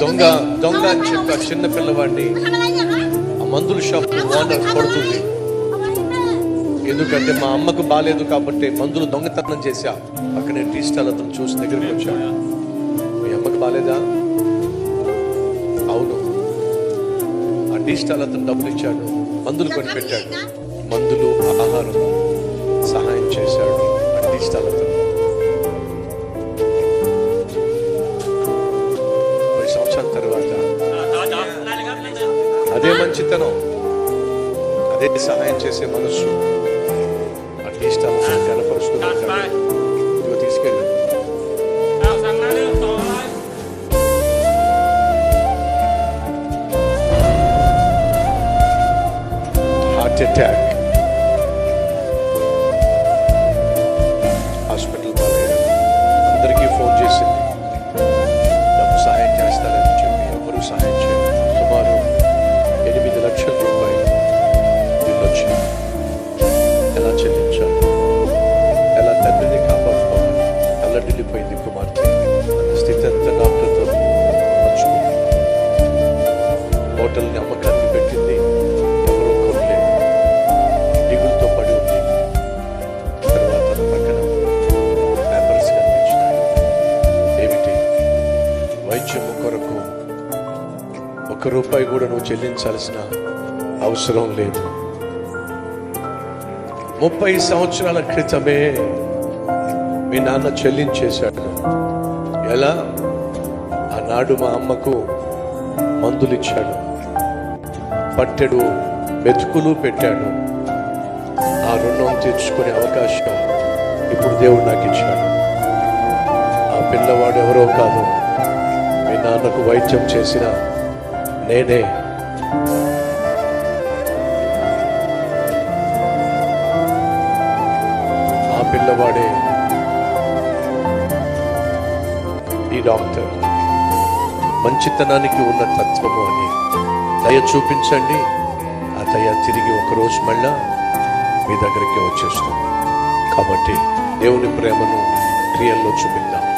దొంగ దొంగ అని చెప్పి ఆ చిన్న పిల్లవాడిని ఆ మందుల షాప్ ఓనర్ కొడుతుంది. ఎందుకంటే మా అమ్మకు బాగాలేదు కాబట్టి మందులు దొంగతనం చేశా. అక్కడ టీ స్టాల్ అతను చూసి దగ్గరికి వచ్చా మీ అమ్మకు బాగాలేదా అవును. ఆ టీ స్టాల్ అతను డబ్బులు ఇచ్చాడు. మందులు కొనిపెట్టాడు. మందులు ఆహారం. అదే మంచితనం. అదే సహాయం చేసే మనస్సు. ఆ టీ స్టాల్ అతను కనపరుస్తున్నాడు ఇదిగో తీసుకెళ్ళు. Heart attack. హాస్పిటల్ బాగాలేదు. అందరికీ ఫోన్ చేసింది. వచ్చింది ఎలా చెల్లించాలి ఎలా తండ్రిని కాపాడుకోవాలి తల్లడిల్లిపోయింది కుమార్తె తన స్థితి అంతా డాక్టర్తో పంచుకుంది హోటల్ని అమ్మకానికి పెట్టింది ఎవరో కొనలేదు దిగులతో పడి ఉంది తర్వాత పక్కన పేపర్స్ కనిపించినాయి ఏమిటి వైద్యం కొరకు ఒక్క రూపాయి కూడా నువ్వు చెల్లించాల్సిన అవసరం లేదు ముప్పై సంవత్సరాల క్రితమే మీ నాన్న చెల్లించేశాడు. ఎలా? ఆనాడు మా అమ్మకు మందులు ఇచ్చాడు పట్టెడు మెతుకులు పెట్టాడు. ఆ రుణం తీర్చుకునే అవకాశం ఇప్పుడు దేవుడు నాకు ఇచ్చాడు ఆ పిల్లవాడు ఎవరో కాదు. మీ నాన్నకు వైద్యం చేసిన నేనే. ఆ ఈ డాక్టర్ మంచితనానికి ఉన్న తత్వము అని. దయ చూపించండి. ఆ దయ తిరిగి ఒకరోజు మళ్ళా మీ దగ్గరికి వచ్చేస్తుంది. కాబట్టి దేవుని ప్రేమను క్రియల్లో చూపిద్దాం.